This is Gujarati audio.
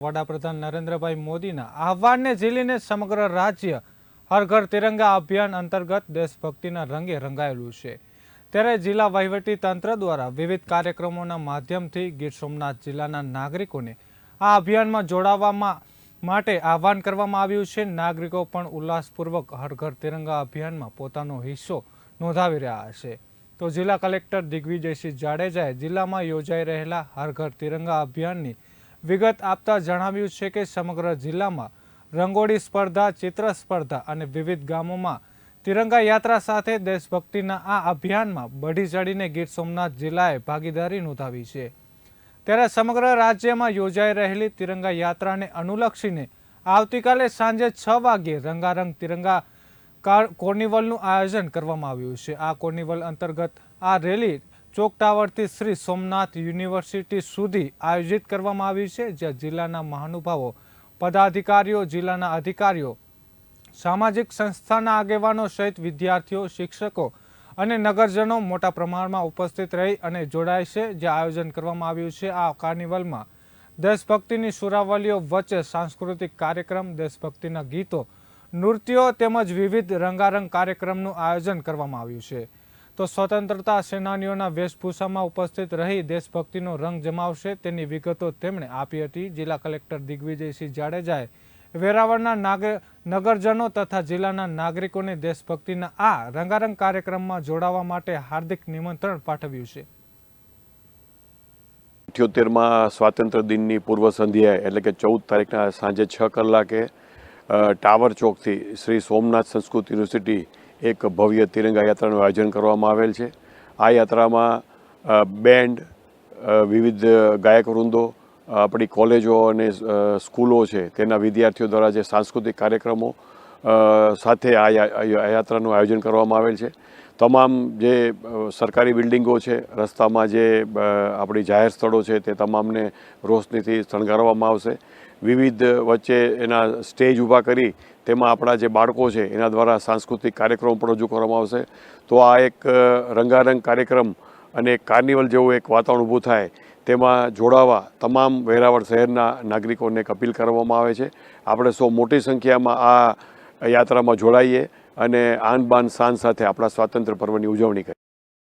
વડાપ્રધાન નરેન્દ્રભાઈ મોદીના આહવાનને ઝીલીને સમગ્ર રાજ્ય હર ઘર તિરંગા અભિયાન અંતર્ગત દેશભક્તિના રંગે રંગાયેલું છે. ત્યારે જિલ્લા વહીવટી તંત્ર દ્વારા વિવિધ કાર્યક્રમોના માધ્યમથી ગીર સોમનાથ જિલ્લાના નાગરિકોને આ અભિયાનમાં જોડાવામાં માટે આહવાન કરવામાં આવ્યું છે. નાગરિકો પણ ઉલ્લાસપૂર્વક હર ઘર તિરંગા અભિયાનમાં પોતાનો હિસ્સો નોંધાવી રહ્યા છે. તો જિલ્લા કલેક્ટર દિગ્વિજયસિંહ જાડેજાએ જિલ્લામાં યોજાઈ રહેલા હર ઘર તિરંગા અભિયાનની વિગત આપતા જણાવ્યું છે કે સમગ્ર જિલ્લામાં રંગોળી સ્પર્ધા, ચિત્ર સ્પર્ધા અને વિવિધ ગામોમાં તિરંગા યાત્રા સાથે દેશભક્તિના આ અભિયાનમાં બઢી ચડીને ગીર સોમનાથ જિલ્લાએ ભાગીદારી નોંધાવી છે. ત્યારે સમગ્ર રાજ્યમાં યોજાઈ રહેલી તિરંગા યાત્રાને અનુલક્ષીને આવતીકાલે સાંજે છ વાગ્યે રંગારંગ તિરંગા કાર- કાર્નિવલનું આયોજન કરવામાં આવ્યું છે. આ કોર્નિવલ અંતર્ગત આ રેલી ચોક ટાવરથી શ્રી સોમનાથ યુનિવર્સિટી સુધી આયોજિત કરવામાં આવી છે, જ્યાં જિલ્લાના મહાનુભાવો, પદાધિકારીઓ, જિલ્લાના અધિકારીઓ, સામાજિક સંસ્થાના આગેવાનો સહિત વિદ્યાર્થીઓ, શિક્ષકો અને નગરજનો મોટા પ્રમાણમાં ઉપસ્થિત રહી અને જોડાય છે જે આયોજન કરવામાં આવ્યું છે. આ કાર્નિવલમાં દેશભક્તિની સુરાવલીઓ વચ્ચે સાંસ્કૃતિક કાર્યક્રમ, દેશભક્તિના ગીતો, નૃત્યો તેમજ વિવિધ રંગારંગ કાર્યક્રમનું આયોજન કરવામાં આવ્યું છે. તો સ્વતંત્રતા સેનાનીઓના વેશભૂષામાં ઉપસ્થિત રહી દેશભક્તિનો રંગ જમાવશે તેની વિગતો તેમણે આપી હતી જિલ્લા કલેક્ટર દિગ્વિજયસિંહ જાડેજાએ. વેરાવળના નાગ નગરજનો તથા જિલ્લાના નાગરિકોને દેશભક્તિના આ રંગારંગ કાર્યક્રમમાં જોડાવા માટે હાર્દિક નિમંત્રણ પાઠવ્યું છે. અઠ્યોતેરમાં સ્વાતંત્ર્ય દિનની પૂર્વ સંધ્યાએ, એટલે કે ચૌદ તારીખના સાંજે છ કલાકે ટાવર ચોકથી શ્રી સોમનાથ સંસ્કૃત યુનિવર્સિટી એક ભવ્ય તિરંગા યાત્રાનું આયોજન કરવામાં આવેલ છે. આ યાત્રામાં બેન્ડ વિવિધ ગાયક વૃંદો આપણી કોલેજો અને સ્કૂલો છે. તેના વિદ્યાર્થીઓ દ્વારા જે સાંસ્કૃતિક કાર્યક્રમો સાથે આ યાત્રાનું આયોજન કરવામાં આવેલ છે. તમામ જે સરકારી બિલ્ડિંગો છે, રસ્તામાં જે આપણી જાહેર સ્થળો છે, તે તમામને રોશનીથી શણગારવામાં આવશે. વિવિધ વચ્ચે એના સ્ટેજ ઊભા કરી તેમાં આપણા જે બાળકો છે, એના દ્વારા સાંસ્કૃતિક કાર્યક્રમો પણ રજૂ કરવામાં આવશે. તો આ એક રંગારંગ કાર્યક્રમ અને કાર્નિવલ જેવું એક વાતાવરણ ઊભું થાય, તેમાં જોડાવા તમામ વેરાવળ શહેરના નાગરિકોને એક અપીલ કરવામાં આવે છે. આપણે સૌ મોટી સંખ્યામાં આ યાત્રામાં જોડાઈએ અને આન બાન શાન સાથે આપણા સ્વાતંત્ર્ય પર્વની ઉજવણી કરીએ.